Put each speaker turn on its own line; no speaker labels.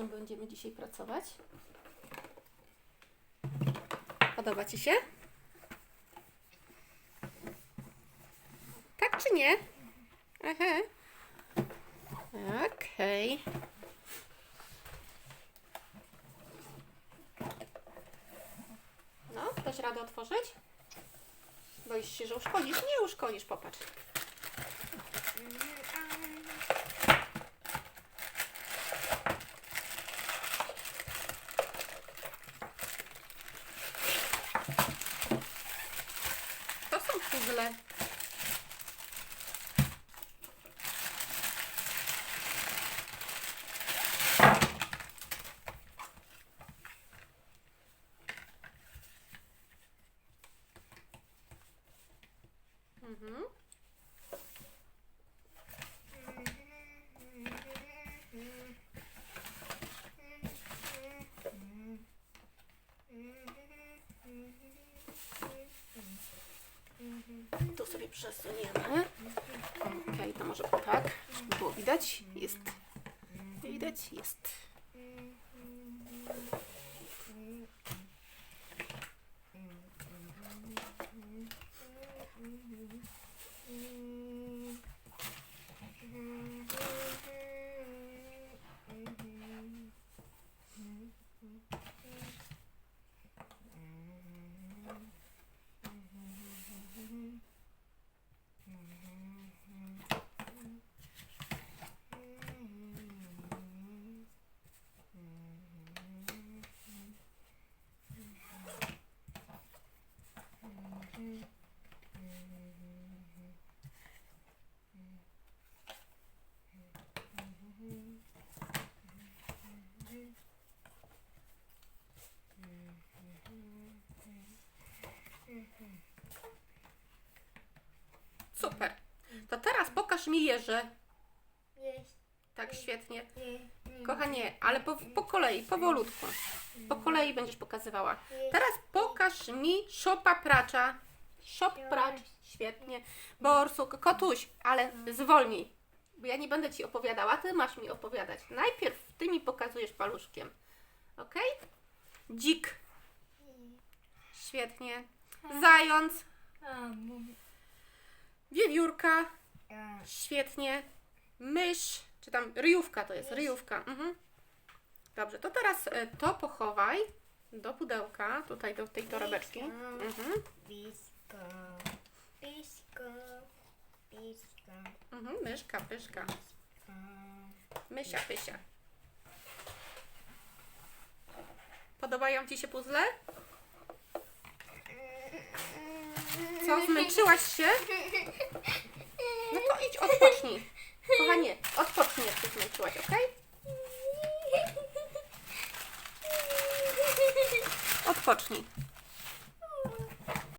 czym będziemy dzisiaj pracować? Podoba Ci się? Tak czy nie? Aha. Okej. No, dasz radę otworzyć? Boisz się, że uszkodzisz? Nie uszkodzisz, popatrz. To są puzzle. Mhm. Tu sobie przesuniemy. Okej, to może tak, żeby było widać. Jest. Widać? Jest. Super. To teraz pokaż mi jeże.
Jest.
Tak, świetnie.
Nie, nie.
Kochanie, ale po, po kolei, powolutku. Po kolei będziesz pokazywała. Teraz pokaż mi szopa pracza. Szop pracz. Świetnie. Borsuk, kotuś, ale zwolnij. Bo ja nie będę ci opowiadała, ty masz mi opowiadać. Najpierw ty mi pokazujesz paluszkiem. Ok? Dzik. Świetnie. Zając. Wiewiórka. Świetnie. Mysz, czy tam ryjówka to jest, ryjówka. Mhm. Dobrze, to teraz e, to pochowaj do pudełka, tutaj do tej torebeczki. Mhm.
Pisko. Pisko. Pisko.
Mhm. Myszka, pyszka. Mysia, pysia. Podobają Ci się puzzle? Co, zmęczyłaś się? No to idź, odpocznij. Kochanie, odpocznij, jak się zmęczyłaś, ok? Odpocznij.